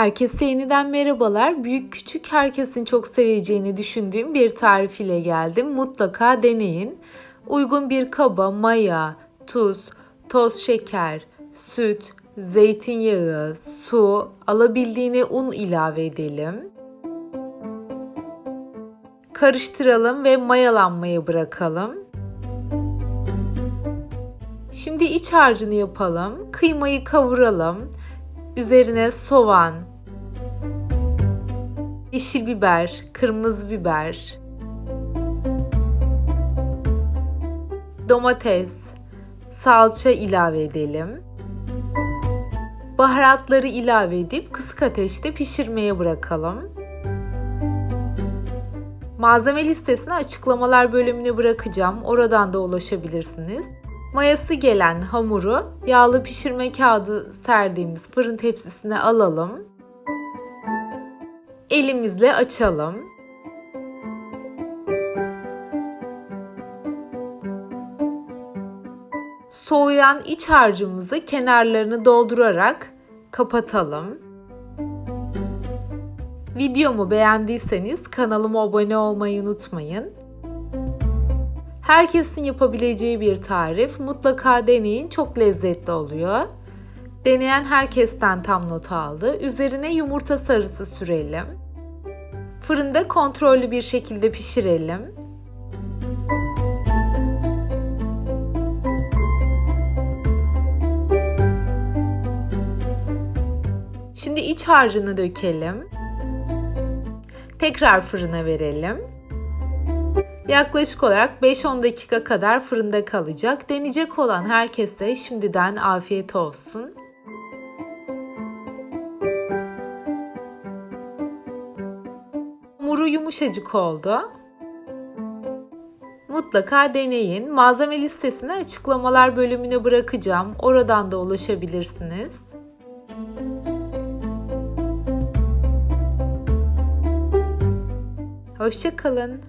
Herkese yeniden merhabalar. Büyük küçük herkesin çok seveceğini düşündüğüm bir tarif ile geldim. Mutlaka deneyin. Uygun bir kaba maya, tuz, toz şeker, süt, zeytinyağı, su, alabildiğine un ilave edelim. Karıştıralım ve mayalanmaya bırakalım. Şimdi iç harcını yapalım. Kıymayı kavuralım. Üzerine soğan, yeşil biber, kırmızı biber, domates, salça ilave edelim. Baharatları ilave edip kısık ateşte pişirmeye bırakalım. Malzeme listesini açıklamalar bölümüne bırakacağım. Oradan da ulaşabilirsiniz. Mayası gelen hamuru yağlı pişirme kağıdı serdiğimiz fırın tepsisine alalım. Elimizle açalım. Soğuyan iç harcımızı kenarlarını doldurarak kapatalım. Videomu beğendiyseniz kanalıma abone olmayı unutmayın. Herkesin yapabileceği bir tarif. Mutlaka deneyin. Çok lezzetli oluyor. Deneyen herkesten tam not aldı. Üzerine yumurta sarısı sürelim. Fırında kontrollü bir şekilde pişirelim. Şimdi iç harcını dökelim. Tekrar fırına verelim. Yaklaşık olarak 5-10 dakika kadar fırında kalacak. Deneyecek olan herkese şimdiden afiyet olsun. Hamuru yumuşacık oldu. Mutlaka deneyin. Malzeme listesini açıklamalar bölümüne bırakacağım. Oradan da ulaşabilirsiniz. Hoşçakalın.